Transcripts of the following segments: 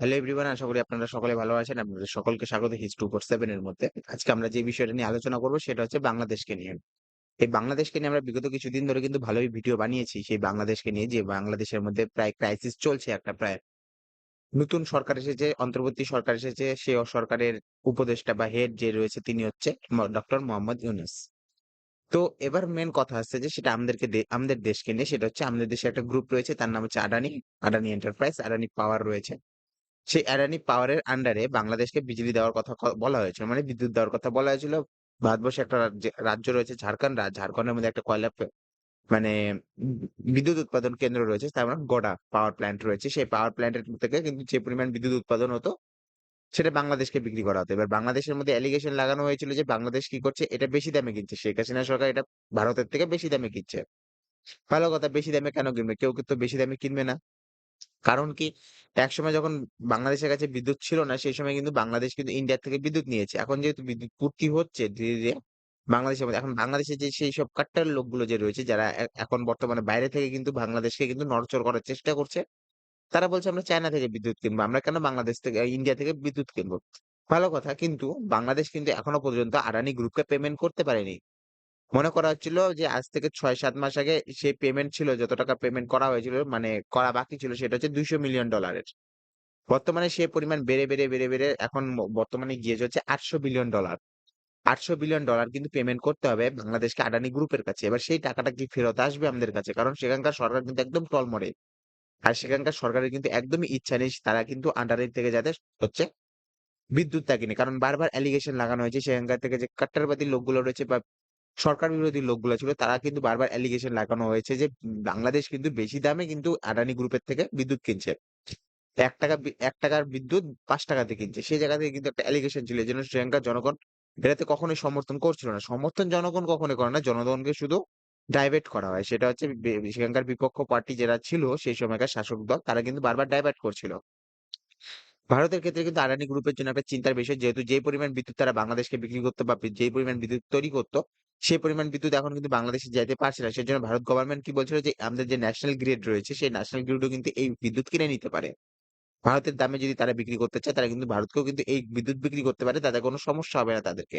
Hello everyone আশা করি আপনারা সকলে ভালো আছেন। আপনাদের সকলকে স্বাগত হিজ টু ফোর সেভেন এর মধ্যে। আজকে আমরা যে বিষয়টা নিয়ে আলোচনা করব সেটা হচ্ছে বাংলাদেশকে নিয়ে। এই বাংলাদেশকে নিয়ে আমরা বিগত কিছুদিন ধরে কিন্তু ভালোই ভিডিও বানিয়েছি। সেই বাংলাদেশকে নিয়ে যে বাংলাদেশের মধ্যে প্রায় ক্রাইসিস চলছে একটা প্রায় নতুন সরকার এসেছে, অন্তর্বর্তী সরকার এসেছে। সে সরকারের উপদেষ্টা বা হেড যে রয়েছে তিনি হচ্ছে ডক্টর মোহাম্মদ ইউনুস। তো এবার মেন কথা হচ্ছে যে সেটা আমাদেরকে আমাদের দেশকে নিয়ে, সেটা হচ্ছে আমাদের দেশে একটা গ্রুপ রয়েছে, তার নাম হচ্ছে আদানি আদানি এন্টারপ্রাইজ আদানি পাওয়ার রয়েছে। সেই আদানি পাওয়ারের আন্ডারে বাংলাদেশকে বিজলি দেওয়ার কথা বলা হয়েছিল। মানে বিদ্যুৎ দেওয়ার কথা বলা হয়েছিল। ভারতবর্ষে একটা রাজ্য রাজ্য রয়েছে ঝাড়খণ্ড। রাজ্য ঝাড়খণ্ডের মধ্যে একটা কয়লা মানে বিদ্যুৎ উৎপাদন কেন্দ্র রয়েছে। তার মানে গোডা পাওয়ার প্ল্যান্ট রয়েছে। সেই পাওয়ার প্ল্যান্টের থেকে কিন্তু যে পরিমাণ বিদ্যুৎ উৎপাদন হতো, সেটা বাংলাদেশকে বিক্রি করা হতো। এবার বাংলাদেশের মধ্যে অ্যালিগেশন লাগানো হয়েছিল যে বাংলাদেশ কি করছে, এটা বেশি দামে কিনছে। শেখ হাসিনা সরকার এটা ভারতের থেকে বেশি দামে কিনছে। ভালো কথা, বেশি দামে কেন কিনবে? কেউ কিন্তু বেশি দামে কিনবে না। কারণ কি? এক সময় যখন বাংলাদেশের কাছে বিদ্যুৎ ছিল না, সেই সময় কিন্তু বাংলাদেশ কিন্তু ইন্ডিয়া থেকে বিদ্যুৎ নিয়েছে। এখন যেহেতু বিদ্যুৎ পূর্তি হচ্ছে ধীরে ধীরে বাংলাদেশের মধ্যে, এখন বাংলাদেশে যে, সেই সব কাট্টার লোকগুলো যে রয়েছে, যারা এখন বর্তমানে বাইরে থেকে কিন্তু বাংলাদেশকে কিন্তু নড়চড় করার চেষ্টা করছে, তারা বলছে আমরা চায়না থেকে বিদ্যুৎ কিনবো, আমরা কেন বাংলাদেশ থেকে ইন্ডিয়া থেকে বিদ্যুৎ কিনবো? ভালো কথা, কিন্তু বাংলাদেশ কিন্তু এখনও পর্যন্ত আদানি গ্রুপকে পেমেন্ট করতে পারেনি। মনে করা হচ্ছিল যে, আজ থেকে ছয় সাত মাস আগে সেই পেমেন্ট ছিল, যত টাকা পেমেন্ট করা হয়েছিল মানে করা বাকি ছিল, সেটা হচ্ছে দুইশো মিলিয়ন ডলারের বর্তমানে সে পরিমাণ বেড়ে বেড়ে বেড়ে বেড়ে এখন বর্তমানে গিয়ে হচ্ছে আটশো বিলিয়ন ডলার আটশো বিলিয়ন ডলার কিন্তু পেমেন্ট করতে হবে বাংলাদেশকে আদানি গ্রুপের কাছে। এবার সেই টাকাটা কি ফেরত আসবে আমাদের কাছে? কারণ সেখানকার সরকার কিন্তু একদম টলমরে আর সেখানকার সরকারের কিন্তু একদমই ইচ্ছা নেই, তারা কিন্তু আন্ডারের থেকে যাতে হচ্ছে বিদ্যুৎটা কিনে কারণ বারবার অ্যালিগেশন লাগানো হয়েছে সেখানকার থেকে যে, কাট্টারবাদী লোকগুলো রয়েছে বা সরকার বিরোধী লোকগুলো ছিল, তারা কিন্তু বারবার অ্যালিগেশন লাগানো হয়েছে যে, বাংলাদেশ কিন্তু বেশি দামে কিন্তু আদানি গ্রুপের থেকে বিদ্যুৎ কিনছে। এক টাকা এক টাকার বিদ্যুৎ পাঁচ টাকাতে কিনছে। সেই জায়গা থেকে কিন্তু একটা অ্যালিগেশন ছিল যেন শ্রীলঙ্কার জনগণ এটাতে কখনোই সমর্থন করছিল না। সমর্থন জনগণ কখনোই করে না, জনগণকে শুধু ডাইভার্ট করা হয়। সেটা হচ্ছে সেখানকার বিপক্ষ পার্টি যারা ছিল, সেই সময়কার শাসক দল, তারা কিন্তু বারবার ডাইভার্ট করছিল। ভারতের ক্ষেত্রে কিন্তু আদানি গ্রুপের জন্য একটা চিন্তার বিষয়, যেহেতু যে পরিমাণ বিদ্যুৎ তারা বাংলাদেশকে বিক্রি করতো বা যে পরিমাণ বিদ্যুৎ তৈরি করতো সেই পরিমাণ বিদ্যুৎ এখন কিন্তু বাংলাদেশে যাইতে পারছে না। সেজন্য ভারত গভর্নমেন্ট কি বলছিল যে, আমাদের যে ন্যাশনাল গ্রিড রয়েছে, সেই ন্যাশনাল গ্রিডও কিন্তু এই বিদ্যুৎ কিনে নিতে পারে। ভারতের দামে যদি তারা বিক্রি করতে চায়, তারা কিন্তু ভারতকেও কিন্তু এই বিদ্যুৎ বিক্রি করতে পারে তাদের কোনো সমস্যা হবে না তাদেরকে।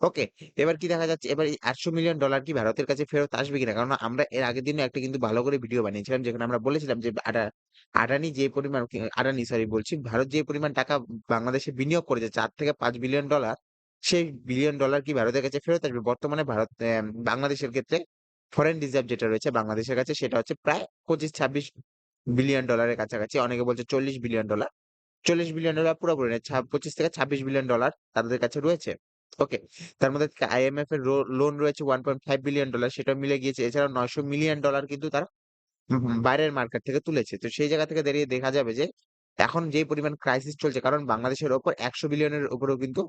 ওকে এবার কি দেখা যাচ্ছে? এবার এই আটশো মিলিয়ন ডলার কি ভারতের কাছে ফেরত আসবে কিনা? কারণ আমরা এর আগের দিনে একটা কিন্তু ভালো করে ভিডিও বানিয়েছিলাম, যেখানে আমরা বলেছিলাম যে আডা আদানি যে পরিমাণ আডানি সরি বলছি, ভারত যে পরিমাণ টাকা বাংলাদেশে বিনিয়োগ করেছে, চার থেকে পাঁচ বিলিয়ন ডলার সেই বিলিয়ন ডলার কি ভারতের কাছে ফেরত আসবে? বর্তমানে ভারত বাংলাদেশের ক্ষেত্রে ফরেন রিজার্ভ যেটা রয়েছে বাংলাদেশের কাছে সেটা হচ্ছে প্রায় পঁচিশ ছাব্বিশ বিলিয়ন ডলারের কাছাকাছি। অনেকে বলছে চল্লিশ বিলিয়ন ডলার চল্লিশ বিলিয়ন ডলার পুরোপুরি না পঁচিশ থেকে ছাব্বিশ বিলিয়ন ডলার তাদের কাছে রয়েছে। ওকে তার মধ্যে আইএমএফ এর লোন রয়েছে one point five billion dollar সেটা মিলে গিয়েছে। এছাড়া নয়শো মিলিয়ন ডলার কিন্তু তারা বাইরের মার্কেট থেকে তুলেছে। তো সেই জায়গা থেকে দাঁড়িয়ে দেখা যাবে যে এখন যে পরিমাণ ক্রাইসিস চলছে, কারণ বাংলাদেশের ওপর একশো বিলিয়নের উপরেও কিন্তু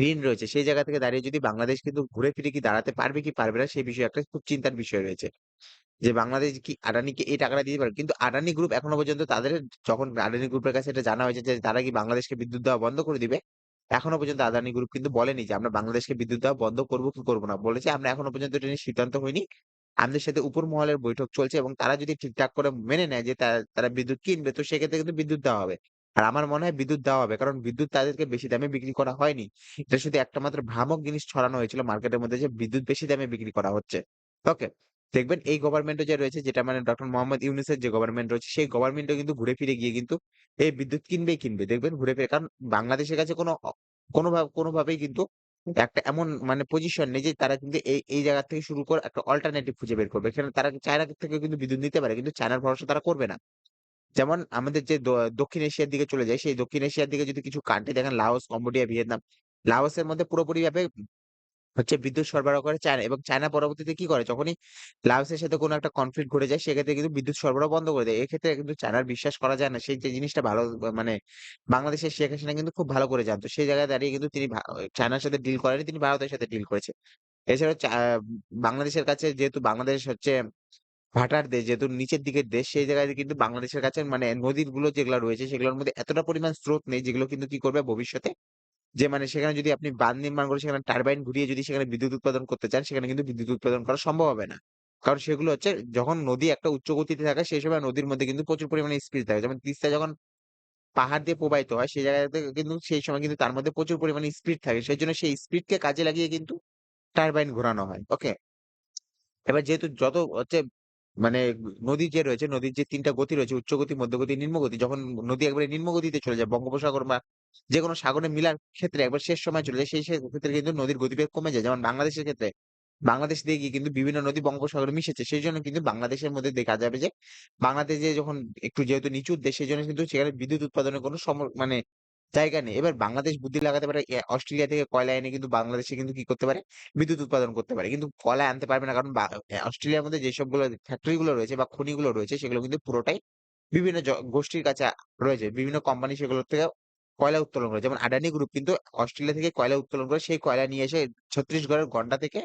ঋণ রয়েছে। সেই জায়গা থেকে দাঁড়িয়ে যদি বাংলাদেশ কিন্তু ঘুরে ফিরে কি দাঁড়াতে পারবে কি পারবে না, সেই বিষয়ে একটা খুব চিন্তার বিষয় রয়েছে। যে বাংলাদেশ কি আদানিকে এই টাকাটা দিতে পারে কিন্তু আদানি গ্রুপ এখনও পর্যন্ত তাদের যখন আদানি গ্রুপের কাছে এটা জানা হয়েছে যে তারা কি বাংলাদেশকে বিদ্যুৎ দেওয়া বন্ধ করে দিবে? এখনও পর্যন্ত আদানি গ্রুপ কিন্তু বলেনি যে আমরা বাংলাদেশকে বিদ্যুৎ দেওয়া বন্ধ করব কি করব না। বলেছে আমরা এখনও পর্যন্ত এটা নিয়ে সিদ্ধান্ত হয়নি আমাদের সাথে উপর মহলের বৈঠক চলছে এবং তারা যদি ঠিকঠাক করে মেনে নেয় যে তারা বিদ্যুৎ কিনবে, তো সেক্ষেত্রে কিন্তু বিদ্যুৎ দেওয়া হবে। আর আমার মনে হয় বিদ্যুৎ দেওয়া হবে। কারণ বিদ্যুৎ তাদেরকে বেশি দামে বিক্রি করা হয়নি। এটা শুধু একটা মাত্র ভ্রামক জিনিস ছড়ানো হয়েছিল মার্কেটের মধ্যে যে বিদ্যুৎ বেশি দামে বিক্রি করা হচ্ছে। ওকে দেখবেন এই গভর্নমেন্টও যে রয়েছে, যেটা মানে ডক্টর মোহাম্মদ ইউনুসের যে গভর্নমেন্ট রয়েছে, সেই গভর্নমেন্টও কিন্তু ঘুরে ফিরে গিয়ে কিন্তু এই বিদ্যুৎ কিনবেই কিনবে। দেখবেন ঘুরে ফিরে, কারণ বাংলাদেশের কাছে কোনো, কোনোভাবে, কোনোভাবেই কিন্তু একটা এমন মানে পজিশন নেই যে তারা কিন্তু এই এই জায়গা থেকে শুরু করে একটা অল্টারনেটিভ খুঁজে বের করবে। এখানে তারা চায়না থেকে কিন্তু বিদ্যুৎ নিতে পারে, কিন্তু চায়নার ভরসা তারা করবে না। যেমন আমাদের যে দক্ষিণ এশিয়ার দিকে চলে যায় সেই দক্ষিণ এশিয়ার দিকে যদি কিছু কান্ট্রি দেখেন লাওস কম্বোডিয়া ভিয়েতনাম লাওসের মধ্যে পুরোপুরি ভাবে হচ্ছে বিদ্যুৎ সরবরাহ করে চায়না এবং চায়না পরবর্তীতে কি করে? যখনই লাওসের সাথে কোনো একটা কনফ্লিক্ট ঘটে যায় সেক্ষেত্রে কিন্তু বিদ্যুৎ সরবরাহ বন্ধ করে দেয়। এক্ষেত্রে কিন্তু চায়নার বিশ্বাস করা যায় না। সেই যে জিনিসটা ভালো মানে বাংলাদেশের শেখ হাসিনা কিন্তু খুব ভালো করে জানতো। সেই জায়গায় দাঁড়িয়ে কিন্তু তিনি চায়নার সাথে ডিল করেনি তিনি ভারতের সাথে ডিল করেছে। আহ, বাংলাদেশের কাছে যেহেতু বাংলাদেশ হচ্ছে ভাটার দেশ যেহেতু নিচের দিকের দেশ, সেই জায়গায় কিন্তু বাংলাদেশের কাছে মানে নদীরগুলো যেগুলো রয়েছে, সেগুলোর মধ্যে এতটা পরিমাণ স্রোত নেই, যেগুলো কিন্তু কি করবে ভবিষ্যতে যে মানে সেখানে যদি আপনি বাঁধ নির্মাণ করে সেখানে টারবাইন ঘুরিয়ে যদি সেখানে বিদ্যুৎ উৎপাদন করতে চান, সেখানে কিন্তু বিদ্যুৎ উৎপাদন করা সম্ভব হবে না কারণ সেগুলো হচ্ছে যখন নদী একটা উচ্চ গতিতে থাকে, সেই সময় নদীর মধ্যে কিন্তু প্রচুর পরিমাণে স্পিড থাকে যেমন তিস্তা যখন পাহাড় দিয়ে প্রবাহিত হয়, সেই জায়গাতে কিন্তু সেই সময় কিন্তু তার মধ্যে প্রচুর পরিমাণে স্পিড থাকে। সেই জন্য সেই স্পিডকে কাজে লাগিয়ে কিন্তু টারবাইন ঘোরানো হয়। ওকে? এবার যেহেতু যত হচ্ছে মানে নদী যে রয়েছে, নদীর যে তিনটা গতি রয়েছে উচ্চ গতি, মধ্য গতি, নিম্ন গতি। যখন নদী একবারে নিম্ন গতিতে চলে যায় বঙ্গোপসাগর বা যেকোনো সাগরে মিলার ক্ষেত্রে একবার শেষ সময় চলে যায় সেই ক্ষেত্রে কিন্তু নদীর গতিবেগ কমে যায়। যেমন বাংলাদেশের ক্ষেত্রে বাংলাদেশ দিয়ে গিয়ে কিন্তু বিভিন্ন নদী বঙ্গোপসাগরে মিশেছে। সেই জন্য কিন্তু বাংলাদেশের মধ্যে দেখা যাবে যে বাংলাদেশে যখন একটু যেহেতু নিচুর দেশ সেই জন্য কিন্তু সেখানে বিদ্যুৎ উৎপাদনের কোনো সম মানে জায়গা নেই। এবার বাংলাদেশ বুদ্ধি লাগাতে পারে এ অস্ট্রেলিয়া থেকে কয়লা এনে কিন্তু বাংলাদেশে কিন্তু কি করতে পারে? বিদ্যুৎ উৎপাদন করতে পারে। কিন্তু কয়লা আনতে পারবে না কারণ বা অ্যা অস্ট্রেলিয়ার মধ্যে যেসবগুলো ফ্যাক্টরি গুলো রয়েছে বা খনিগুলো রয়েছে সেগুলো কিন্তু পুরোটাই বিভিন্ন গোষ্ঠীর কাছে রয়েছে। বিভিন্ন কোম্পানি সেগুলোর থেকে কয়লা উত্তোলন করে। যেমন আদানি গ্রুপ কিন্তু অস্ট্রেলিয়া থেকে কয়লা উত্তোলন করে সেই কয়লা নিয়ে এসে ছত্তিশগড়ের গন্ডা থেকে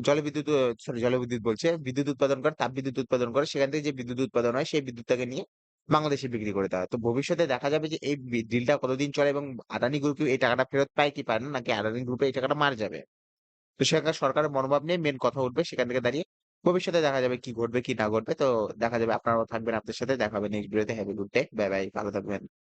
জলবিদ্যুৎ সরি জলবিদ্যুৎ বলছে বিদ্যুৎ উৎপাদন করে, তাপবিদ্যুৎ উৎপাদন করে। সেখান থেকে যে বিদ্যুৎ উৎপাদন হয় সেই বিদ্যুৎটাকে নিয়ে বাংলাদেশে বিক্রি করে দেওয়া তো ভবিষ্যতে দেখা যাবে যে এই ডিলটা কতদিন চলে এবং আদানি গ্রুপ এই টাকাটা ফেরত পায় কি পায় না? নাকি আদানি গ্রুপে এই টাকাটা মার যাবে? তো সেখানকার সরকারের মনোভাব নিয়ে মেন কথা উঠবে সেখান থেকে দাঁড়িয়ে ভবিষ্যতে দেখা যাবে কি ঘটবে কি না ঘটবে। তো দেখা যাবে আপনারাও থাকবেন আপনাদের সাথে দেখা হবে নেক্সট ভিডিওতে। Happy good day. Bye, bye. ভালো থাকবেন।